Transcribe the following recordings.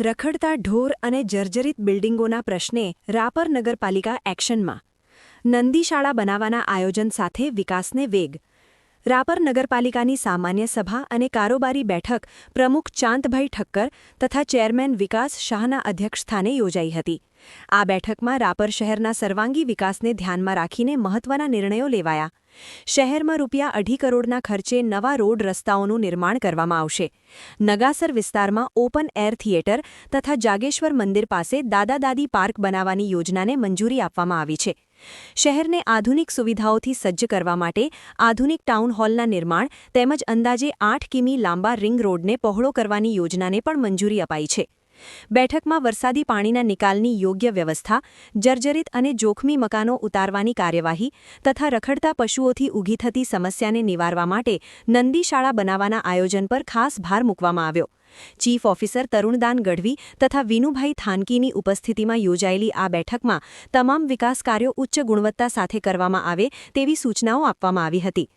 રખડતા ઢોર અને જર્જરિત બિલ્ડિંગોના પ્રશ્ને રાપર નગરપાલિકા એક્શનમાં. નંદીશાળા બનાવવાના આયોજન સાથે વિકાસને વેગ રાપર નગરપાલિકાની સામાન્ય સભા અને કારોબારી બેઠક પ્રમુખ ચાંદભાઈ ઠક્કર તથા ચેરમેન વિકાસ શાહના અધ્યક્ષસ્થાને યોજાઈ હતી. આ બેઠકમાં રાપર શહેરના સર્વાંગી વિકાસને ધ્યાનમાં રાખીને મહત્વના નિર્ણયો લેવાયા. શહેરમાં રૂપિયા અઢી કરોડના ખર્ચે નવા રોડ રસ્તાઓનું નિર્માણ કરવામાં આવશે. નગાસર વિસ્તારમાં ઓપન એર થિયેટર તથા જાગેશ્વર મંદિર પાસે દાદા પાર્ક બનાવવાની યોજનાને મંજૂરી આપવામાં આવી છે. શહેરને આધુનિક સુવિધાઓથી સજ્જ કરવા માટે આધુનિક ટાઉન હોલના નિર્માણ તેમજ અંદાજે આઠ કિમી લાંબા રિંગ રોડને પહોળો કરવાની યોજનાને પણ મંજૂરી અપાઈ છે. બેઠકમાં વરસાદી પાણીના નિકાલની યોગ્ય વ્યવસ્થા, જર્જરિત અને જોખમી મકાનો ઉતારવાની કાર્યવાહી તથા રખડતા પશુઓથી ઊભી થતી સમસ્યાને નિવારવા માટે નંદીશાળા બનાવવાના આયોજન પર ખાસ ભાર મૂકવામાં આવ્યો. ચીફ ઓફિસર તરુણદાન ગઢવી તથા વિનુભાઈ થાનકીની ઉપસ્થિતિમાં યોજાયેલી આ બેઠકમાં તમામ વિકાસ કાર્યો ઉચ્ચ ગુણવત્તા સાથે કરવામાં આવે તેવી સૂચનાઓ આપવામાં આવી હતી.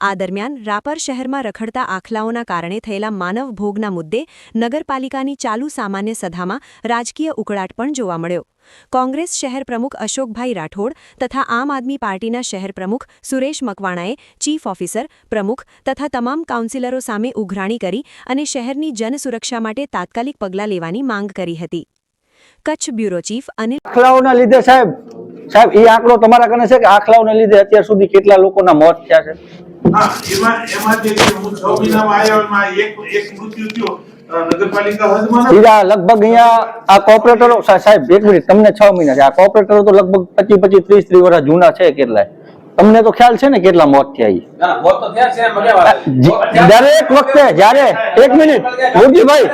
આ દરમિયાન રાપર શહેરમાં રખડતા આખલાઓના કારણે થયેલા માનવ ભોગના મુદ્દે નગરપાલિકાની ચાલુ સામાન્ય સભામાં રાજકીય ઉકળાટ પણ જોવા મળ્યો. કોંગ્રેસ શહેર પ્રમુખ અશોકભાઈ રાઠોડ તથા આમ આદમી પાર્ટીના શહેર પ્રમુખ સુરેશ મકવાણાએ ચીફ ઓફિસર, પ્રમુખ તથા તમામ કાઉન્સિલરો સામે ઉઘરાણી કરી અને શહેરની જનસુરક્ષા માટે તાત્કાલિક પગલાં લેવાની માંગ કરી હતી. કચ્છ બ્યુરો ચીફ અનિલ લીધે સાહેબ સાહેબ એ આંકડો તમારા કને છે કે આખલાઓના લીધે અત્યાર સુધી કેટલા લોકોના મોત થયા છે? લગભગ અહીંયા આ કોર્પોરેટરો સાહેબ એક મિનિટ તમને છ મહિના છે. આ કોર્પોરેટરો તો લગભગ પચીસ પચીસ ત્રીસ ત્રીસ વર્ષ જૂના છે કેટલાય. તમને તો ખ્યાલ છે ને કેટલા મોત થયા દરેક વખતે જયારે એક મિનિટ મોદીભાઈ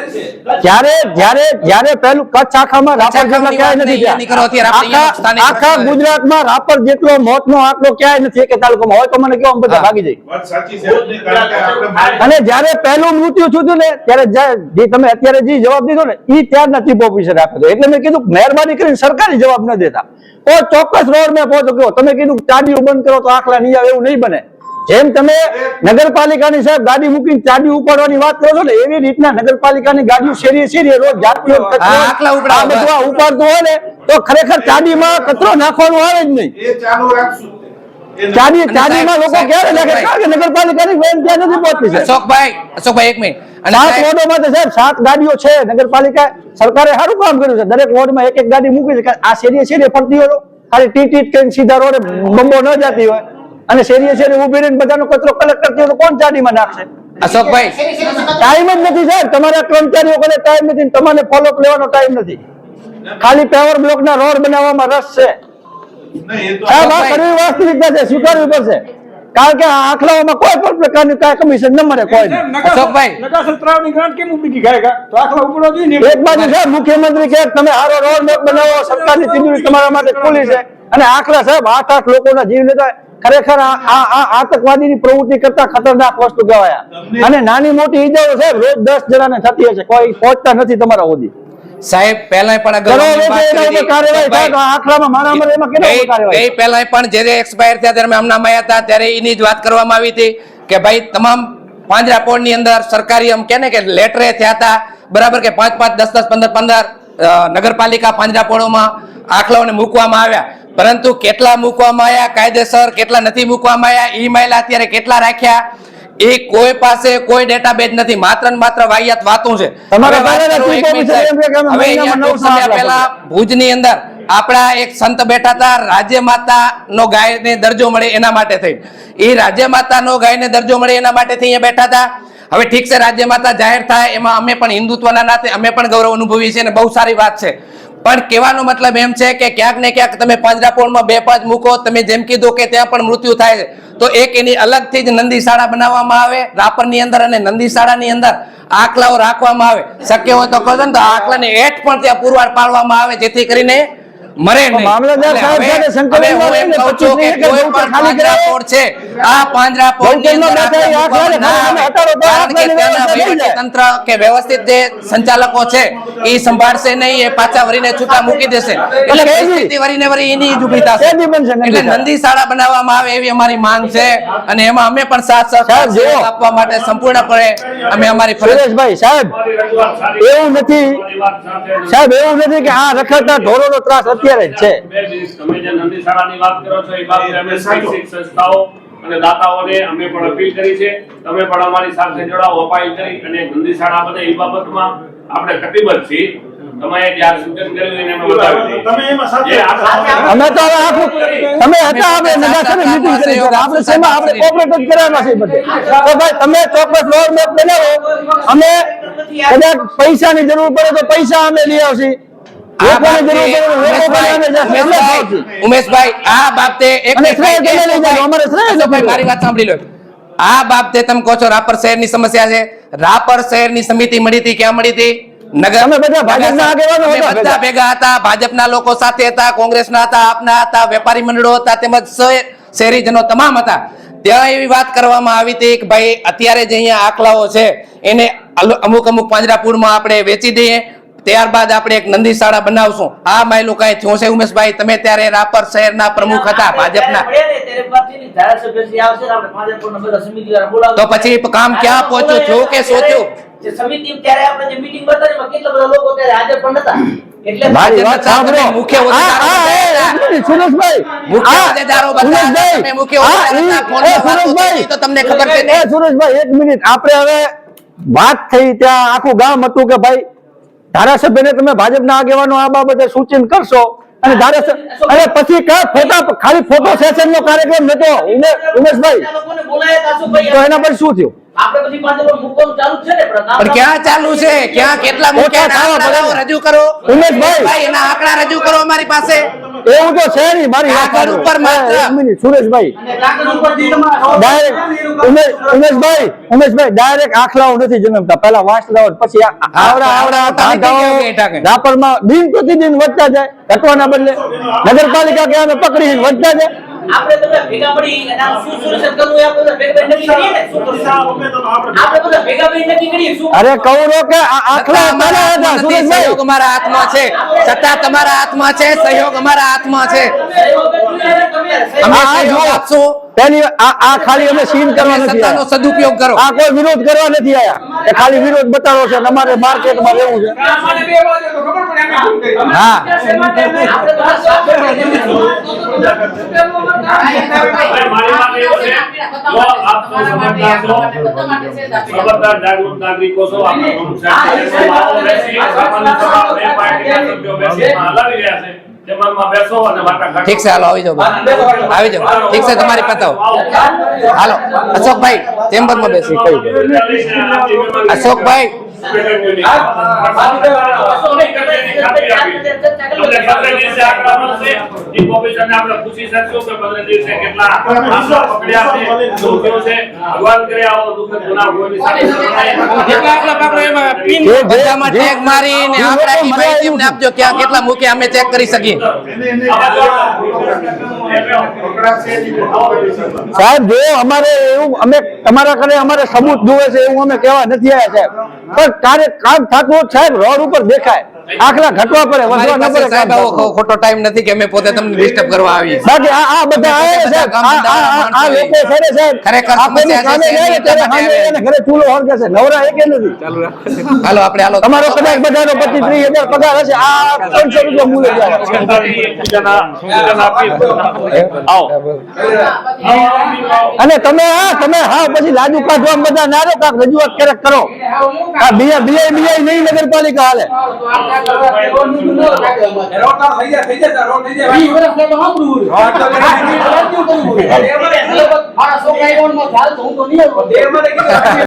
જયારે જયારે જયારે પહેલું કચ્છ આખામાં રાપર જેટલા ક્યાંય નથી થયા. આખા આખા ગુજરાતમાં રાપર જેટલો મોતનો આંકડો ક્યાંય નથી એક તાલુકામાં. હોય તો મને કેવો બધા ભાગી જાય અને જ્યારે પહેલું મૃત્યુ થયું ને ત્યારે જે તમે અત્યારે જે જવાબ દીધો ને એ ત્યારના ચીફ ઓફિસર આપ્યો એટલે મેં કીધું મહેરબાની કરીને સરકારી જવાબ ન દેતા. કોઈ ચોક્કસ રોડ મેં પહોંચો કહો. તમે કીધું ગાડીઓ બંધ કરો તો આખલા નહીં આવે એવું નહીં બને. જેમ તમે નગરપાલિકાની સાહેબ ગાડી મૂકીને ચાડી ઉપાડવાની વાત કરો છો ને એવી રીતના નગરપાલિકાની ગાડીઓ શેરીએ શેરીએ રોજ આ ઉપાડતું હોય ને તો ખરેખર ચાડીમાં કચરો નાખવાનો આવે જ નહીં. ચાડી ચાડીમાં લોકો ક્યારે નાખે કે નગરપાલિકાની વેન ત્યાં નથી પહોંચતી સાહેબ. અશોકભાઈ અશોકભાઈ એક મિનિટ. અને સાત વોર્ડોમાં તો સાહેબ સાત ગાડીઓ છે. નગરપાલિકા સરકારે સારું કામ કર્યું છે. દરેક વોર્ડમાં એક એક ગાડી મૂકી છે. કે આ શેરીએ શેરીએ ફરતી હોય ખાલી ટીટ ટીટ કરીને સીધા રોડે બંબો ન જતી હોય. અને શેરીએ શેરી ઊભી રહીને બધાનો કચરો કલેક્ટ કરતી હોય તો કોણ ચાડીમાં નાખશે? અશોકભાઈ. ટાઈમ જ નથી સાહેબ. તમારા કર્મચારીઓ કોને ટાઈમ નથી તમારે ફોલોઅપ લેવાનો ટાઈમ નથી. ખાલી પેવર બ્લોકના રોડ બનાવવામાં રસ છે. નહીં, સાહેબ આ કરવી વાસ્તવિકતા છે સ્વીકારવી પડશે. કારણ કે આ આંકડાઓમાં કોઈ પણ પ્રકારની કાંઈ કમિશન ન મળે કોઈ અશોકભાઈ. તળાવની ગ્રાન્ટ કેમ ઊભી ગાયગા તો આખલા ઉપડો જોઈએ ને એક બાજુ સાહેબ મુખ્યમંત્રી કે તમે હારો રોડ મેપ બનાવો સરકારની તિજોરી તમારા માટે ખુલી છે. અને આખલા સાહેબ આઠ આઠ લોકોના જીવ લેતા ખરેખર આ આ- આ આતંકવાદીની પ્રવૃત્તિ કરતા ખતરનાક વસ્તુ કહેવાય. અને નાની મોટી ઈજાઓ સાહેબ રોજ દસ જણાને થતી હશે કોઈ પહોંચતા નથી તમારા સુધી. સાહેબ પહેલા પણ કાર્યવાહી પહેલા પણ જ્યારે એક્સપાયર થયા ત્યારે હમણાં આવ્યા હતા ત્યારે એની જ વાત કરવામાં આવી હતી કે ભાઈ તમામ પાંજરાપોળની અંદર સરકારી એમ કે ને કે લેટરે થયા હતા બરાબર કે પાંચ પાંચ દસ દસ પંદર પંદર નગરપાલિકા પાંજરા પોળોમાં આખલાઓને મૂકવામાં આવ્યા. પરંતુ કેટલા મૂકવામાં આવ્યા? કાયદેસર કેટલા નથી મૂકવામાં આવ્યા? ઈ મહિલા અત્યારે કેટલા રાખ્યા? એ કોઈ પાસે કોઈ ડેટાબેઝ નથી. માત્ર ને માત્ર વાહિયાત વાતો છે. તમારા હવે પહેલા ભુજની અંદર આપણા એક સંત બેઠા હતા રાજ્ય માતા નો ગાયને દરજ્જો મળે એના માટે થઈ. એ રાજ્ય માતા નો ગાયને દરજ્જો મળે એના માટે થઈ અહીંયા બેઠા હતા. હવે ઠીક છે રાજ્ય માતા જાહેર થાય એમાં અમે પણ હિન્દુત્વના નાતે અમે પણ ગૌરવ અનુભવીએ છીએ અને બહુ સારી વાત છે. પણ કહેવાનો મતલબ એમ છે કે ક્યાંક ને ક્યાંક તમે પાંજરાપોળમાં બે પાંચ મૂકો, તમે જેમ કીધું કે ત્યાં પણ મૃત્યુ થાય. છે તો એક એની અલગથી જ નંદી શાળા બનાવવામાં આવે, રાપરની અંદર અને નંદી શાળાની અંદર આખલાઓ રાખવામાં આવે. શક્ય હોય તો કહો ને તો આખલાને હેઠ પણ ત્યાં પુરવાર પાડવામાં આવે, જેથી કરીને મરે મામલતદાર સાહેબ સાથે હું એમ કહું છું કે કોઈ પણ છે આ ના. તંત્ર કે વ્યવસ્થિત જે સંચાલકો છે એ સંભાળશે નહીં એ પાછા વરીને છૂટા મૂકી દેશે. એટલે પરિસ્થિતિ વરીને વરી એની જ ઊભી થશે. એટલે નંદી શાળા બનાવવામાં આવે એવી અમારી માંગ છે અને એમાં અમે પણ સાથ સહકાર આપવા માટે સંપૂર્ણપણે અમે અમારી ફરજ સુરેશભાઈ સાહેબ એવું નથી સાહેબ એવું નથી કે આ રખડતા ઢોરોનો ત્રાસ અત્યારે જ છે. બે દિવસ તમે જે નંદી વાત કરો છો એ બાબતે અમે શૈક્ષિક સંસ્થાઓ અને દાતાઓને અમે પણ અપીલ કરી છે. તમે પણ અમારી સાથે જોડાઓ અપાઈલ કરી અને નંદી શાળા એ બાબતમાં આપણે કટિબદ્ધ છીએ. તમે જ્યાં સૂચન કર્યું એને અમે બતાવી તમે એમાં સાથે અમે તો તમે હતા આપણે નગાસાને meeting કરી છે. આપણે શેમાં આપણે કોઓપરેટ જ કરવાના છે બધે. તો ભાઈ તમે ચોક્કસ રોડ મેપ બનાવો. અમે કદાચ પૈસાની જરૂર પડે તો પૈસા અમે લઈ આવશી. ઉમેશભાઈ, આ બાબતે એક અને મિનિટ શ્રેય ભાઈ, તમે લઈ જાઓ, અમારે શ્રેય અશોકભાઈ, નથી. મારી વાત સાંભળી લો. આ બાબતે તમે કહો છો રાપર શહેરની સમસ્યા છે. રાપર શહેરની સમિતિ મળી હતી ક્યાં મળી હતી? બધા ભાજપના ભેગા હતા લોકો સાથે હતા કોંગ્રેસના હતા આપના હતા વેપારી મંડળો હતા તેમજ શહે- શહેરીજનો તમામ હતા. ત્યાં એવી વાત કરવામાં આવી હતી કે ભાઈ અત્યારે જે અહીંયા આકલાઓ છે એને અમુક અમુક અમુક પાંજરાપુરમાં આપણે વેચી દઈએ ત્યારબાદ આપણે એક નંદી શાળા બનાવશું. આ માયલું કઈ થયું ઉમેશભાઈ. તમે ત્યારે રાપર શહેરના પ્રમુખ હતા ભાજપના. તો પછી કામ ક્યાં પહોંચ્યું થયું કે સોચ્યું? સમિતિ ત્યારે આપણે જે meeting બતાવી કેટલા બધા લોકો ત્યારે હાજર પણ નતા. મારી વાત સાંભળો. મુખ્ય સુરેશભાઈ. મુખ્ય હોદ્દેદારો તમે મુખ્ય સુરેશભાઈ, તો તમને ખબર છે એ, સુરેશભાઈ એક મિનિટ. આપણે હવે વાત થઈ ત્યાં આખું ગામ હતું કે ભાઈ ધારાસભ્યને તમે ભાજપના આગેવાનો આ બાબતે સૂચન કરશો અને ધારાસભ્ય અને પછી કા ફોટા ખાલી ફોટો સેશન નો કાર્યક્રમ નતો? ઉમેશભાઈ. તો એના પર શું થયું? પણ ક્યાં ચાલુ છે? ક્યાં કેટલા લાવો, રજૂ કરો. ઉમેશભાઈ. એના આંકડા રજૂ કરો અમારી પાસે. એવું તો છે નહીં મારી ઉપર માત્ર. સુરેશભાઈ. અને કાગળ ઉપરથી તમારા ડાયરેક્ટ ઉમેશભાઈ ઉમેશભાઈ ડાયરેક્ટ આખલાઓ નથી જન્મતા પહેલા વાંસદાઓ પછી આવડા આવડા? રાપરમાં દિન પ્રતિદિન વધતા જાય. ઘટવાના બદલે નગરપાલિકા કે અમે પકડી વધતા જાય. આપણે બધા ભેગા મળી શું solution કરવું આપણે ભેગા મળીને નક્કી કરીએ શું કરવું? આપણે બધા ભેગા મળીને નક્કી કરીએ શું અરે કહું કે આ આખલા હતા હાથમાં નથી, સહયોગ અમારા હાથમાં છે. છતાં તમારા હાથમાં છે સહયોગ અમારા હાથમાં છે. અમે સહયોગ આપશું. પેલી આ આ ખાલી અમે સીન કરવા નથી સત્તાનો આવ્યા. સદુપયોગ કરો આ કોઈ વિરોધ કરવા નથી આયા એ ખાલી વિરોધ બતાવો છે અને અમારે માર્કેટમાં રહેવું છે અમારે બે વાગે તો ખબર પડે અમે આમ કર્યું. હા ખબરદાર જાગૃત નાગરિકો છો આપણે પ્રમુખ સાહેબ બેસવામાં આવો, બેસી સામાન્ય સભા બે પાર્ટીના સભ્યો બેસી હલાવી રહ્યા છે ઠીક છે હાલો આવી જાઓ આવી જાઓ. ઠીક છે તમારી પતાવો. હાલો. અશોકભાઈ ચેમ્બરમાં બેસી. અશોકભાઈ જે આંકડાની લોકો માહિતી મને અમને આપજો ક્યાં કેટલા મૂક્યા અમે ચેક કરી શકીએ સાહેબ, જો અમારે એવું અમે તમારા ઘરે અમારે સબૂત જોવે છે, એવું અમે કહેવા નથી આવ્યા, સાહેબ. પણ તારે કામ થતું સાહેબ રોડ ઉપર દેખાય. આખલા ઘટવા પડે વધવા ન પડે સાહેબ આવો ખોટો ટાઈમ નથી કે અમે પોતે તમને ડિસ્ટર્બ કરવા આવી બાકી આ આ બધા આવે છે. સાહેબ આ લોકો છે. સાહેબ ખરેખર આપણે સામે જાય ત્યારે સામે એને ઘરે ચૂલો હળગે છે? નવરા એકે નથી? હાલો આપણે હાલો. તમારો કદાચ બધાનો પચીસ ત્રીસ હજાર પગાર હશે. આ ત્રણસો રૂપિયા મૂલે જાય અને તમે હા તમે હા પછી લાજુ કાઢવા બધા ના રહો કાંઈક રજૂઆત ક્યારેક કરો. આ બીઆઈ બીઆઈ નહીં નગરપાલિકા હાલે. મારા છોકરા હું તો નહીં